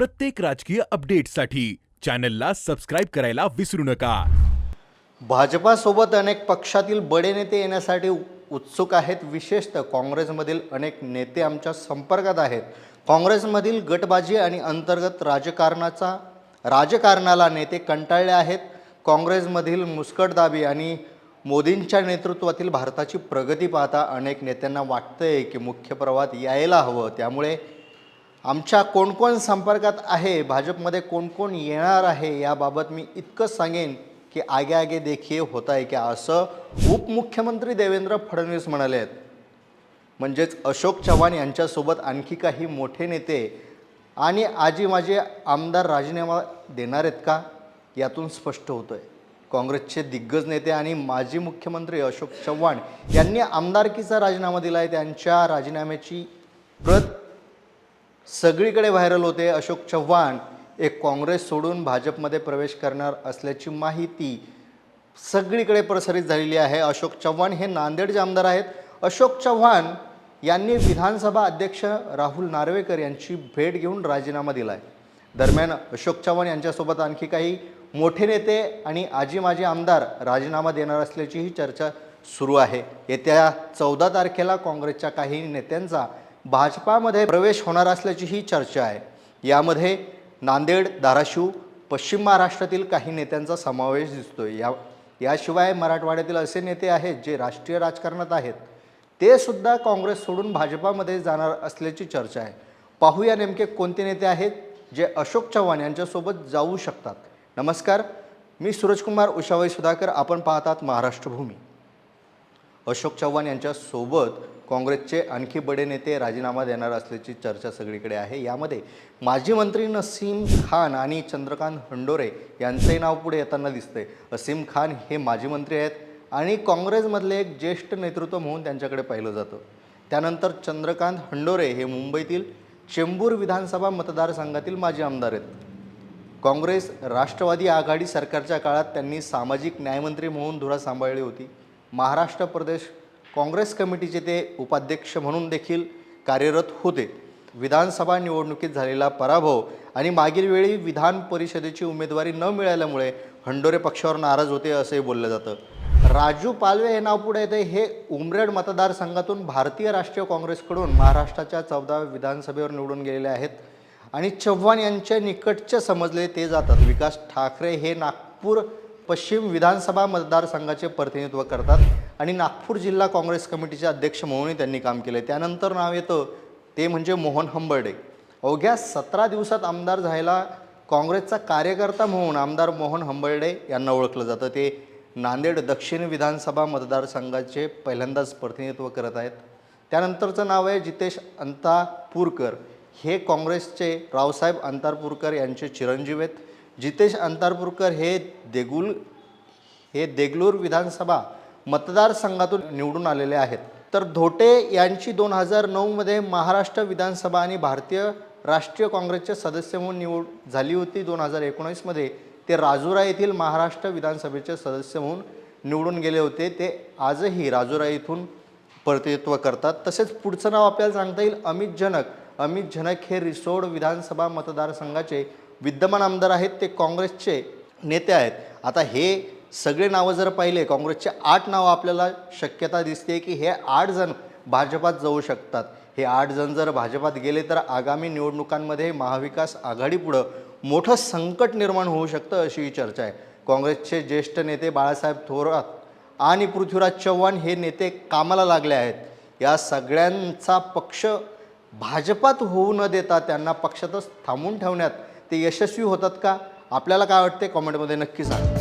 प्रत्येक राजकीय अपडेटसाठी चॅनलला सबस्क्राईब करायला विसरू नका. भाजपासोबत अनेक पक्षातील बडे नेते येण्यासाठी उत्सुक आहेत. विशेषतः काँग्रेसमधील अनेक नेते आमच्या संपर्कात आहेत. काँग्रेसमधील गटबाजी आणि अंतर्गत राजकारणाचा राजकारणाला नेते कंटाळले आहेत. काँग्रेसमधील मुस्कटदाबी आणि मोदींच्या नेतृत्वातील भारताची प्रगती पाहता अनेक नेत्यांना वाटतंय की मुख्य प्रवाहात यायला हवं. त्यामुळे आमच्या कोण कोण संपर्कात आहे भाजपमध्ये कोण कोण येणार आहे याबाबत मी इतकंच सांगेन की आगे आगे देखील होत आहे की? असं उपमुख्यमंत्री देवेंद्र फडणवीस म्हणाले आहेत म्हणजेच अशोक चव्हाण यांच्यासोबत आणखी काही मोठे नेते आणि आजी माझे आमदार राजीनामा देणार आहेत का? यातून स्पष्ट होतं आहे काँग्रेसचे दिग्गज नेते आणि माजी मुख्यमंत्री अशोक चव्हाण यांनी आमदारकीचा राजीनामा दिला आहे त्यांच्या राजीनाम्याची प्रत सगळीकडे व्हायरल होते अशोक चव्हाण. एक काँग्रेस सोडून भाजपमध्ये प्रवेश करणार असल्याची माहिती सगळीकडे प्रसारित झालेली आहे. अशोक चव्हाण हे नांदेडचे आमदार आहेत. अशोक चव्हाण यांनी विधानसभा अध्यक्ष राहुल नार्वेकर यांची भेट घेऊन राजीनामा दिला आहे दरम्यान अशोक चव्हाण यांच्यासोबत आणखी काही मोठे नेते आणि आजी माजी आमदार राजीनामा देणार असल्याचीही चर्चा सुरू आहे. येत्या चौदा तारखेला काँग्रेसच्या काही नेत्यांचा भाजपामध्ये प्रवेश होणार असल्याचीही चर्चा आहे. यामध्ये नांदेड धाराशिव पश्चिम महाराष्ट्रातील काही नेत्यांचा समावेश दिसतोय. या याशिवाय मराठवाड्यातील असे नेते आहेत जे राष्ट्रीय राजकारणात आहेत. ते सुद्धा काँग्रेस सोडून भाजपामध्ये जाणार असल्याची चर्चा आहे. पाहूया नेमके कोणते नेते आहेत जे अशोक चव्हाण यांच्यासोबत जाऊ शकतात. नमस्कार मी सूरजकुमार उषाबाई सुधाकर. आपण पाहतात महाराष्ट्रभूमी. अशोक चव्हाण यांच्यासोबत काँग्रेसचे आणखी बडे नेते राजीनामा देणार असल्याची चर्चा सगळीकडे आहे. यामध्ये माजी मंत्री नसीम खान आणि चंद्रकांत हंडोरे यांचंही नाव पुढे येताना दिसते असीम खान हे माजी मंत्री आहेत आणि काँग्रेसमधले एक ज्येष्ठ नेतृत्व म्हणून त्यांच्याकडे पाहिलं जातं. त्यानंतर चंद्रकांत हंडोरे हे मुंबईतील चेंबूर विधानसभा मतदारसंघातील माजी आमदार आहेत. काँग्रेस राष्ट्रवादी आघाडी सरकारच्या काळात त्यांनी सामाजिक न्यायमंत्री म्हणून धुरा सांभाळली होती. महाराष्ट्र प्रदेश काँग्रेस कमिटीचे ते उपाध्यक्ष म्हणून देखील कार्यरत होते. विधानसभा निवडणुकीत झालेला पराभव आणि मागील वेळी विधान परिषदेची उमेदवारी न मिळाल्यामुळे हंडोरे पक्षावर नाराज होते असंही बोललं जातं. राजू पालवे हे नाव पुढे येते. हे उमरेड मतदारसंघातून भारतीय राष्ट्रीय काँग्रेसकडून महाराष्ट्राच्या चौदाव्या विधानसभेवर निवडून गेलेले आहेत आणि चव्हाण यांच्या निकटचे समजले ते जातात. विकास ठाकरे हे नागपूर पश्चिम विधानसभा मतदारसंघाचे प्रतिनिधित्व करतात आणि नागपूर जिल्हा काँग्रेस कमिटीचे अध्यक्ष म्हणूनही त्यांनी काम केले त्यानंतर नाव येतं ते म्हणजे मोहन हंबर्डे. अवघ्या सतरा दिवसात आमदार झायला काँग्रेसचा कार्यकर्ता म्हणून आमदार मोहन हंबर्डे यांना ओळखलं जातं. ते नांदेड दक्षिण विधानसभा मतदारसंघाचे पहिल्यांदाच प्रतिनिधित्व करत आहेत. त्यानंतरचं नाव आहे जितेश अंतापूरकर. हे काँग्रेसचे रावसाहेब अंतारपूरकर यांचे चिरंजीव आहेत. जितेश अंतारपूरकर हे देगुल हे देगलूर विधानसभा मतदारसंघातून निवडून आलेले आहेत. तर धोटे यांची दोन हजार नऊमध्ये महाराष्ट्र विधानसभा आणि भारतीय राष्ट्रीय काँग्रेसचे सदस्य म्हणून निवड झाली होती. दोन हजार एकोणीसमध्ये ते राजुरा येथील महाराष्ट्र विधानसभेचे सदस्य म्हणून निवडून गेले होते. ते आजही राजुरा येथून प्रतिनिधित्व करतात. तसेच पुढचं नाव आपल्याला सांगता येईल. अमित जनक अमित जनक हे रिसोड विधानसभा मतदारसंघाचे विद्यमान आमदार आहेत ते काँग्रेसचे नेते आहेत. आता हे सगळे नावं जर पाहिले काँग्रेसचे आठ नावं आपल्याला शक्यता दिसते की हे आठ जण भाजपात जाऊ शकतात. हे आठ जण जर भाजपात गेले तर आगामी निवडणुकांमध्ये महाविकास आघाडीपुढं मोठं संकट निर्माण होऊ शकतं अशी ही चर्चा आहे. काँग्रेसचे ज्येष्ठ नेते बाळासाहेब थोरात आणि पृथ्वीराज चव्हाण हे नेते कामाला लागले आहेत. या सगळ्यांचा पक्ष भाजपात होऊ न देता त्यांना पक्षातच थांबून ठेवण्यात ते यशस्वी होतात का? आपल्याला काय वाटते कॉमेंटमध्ये नक्की सांगा.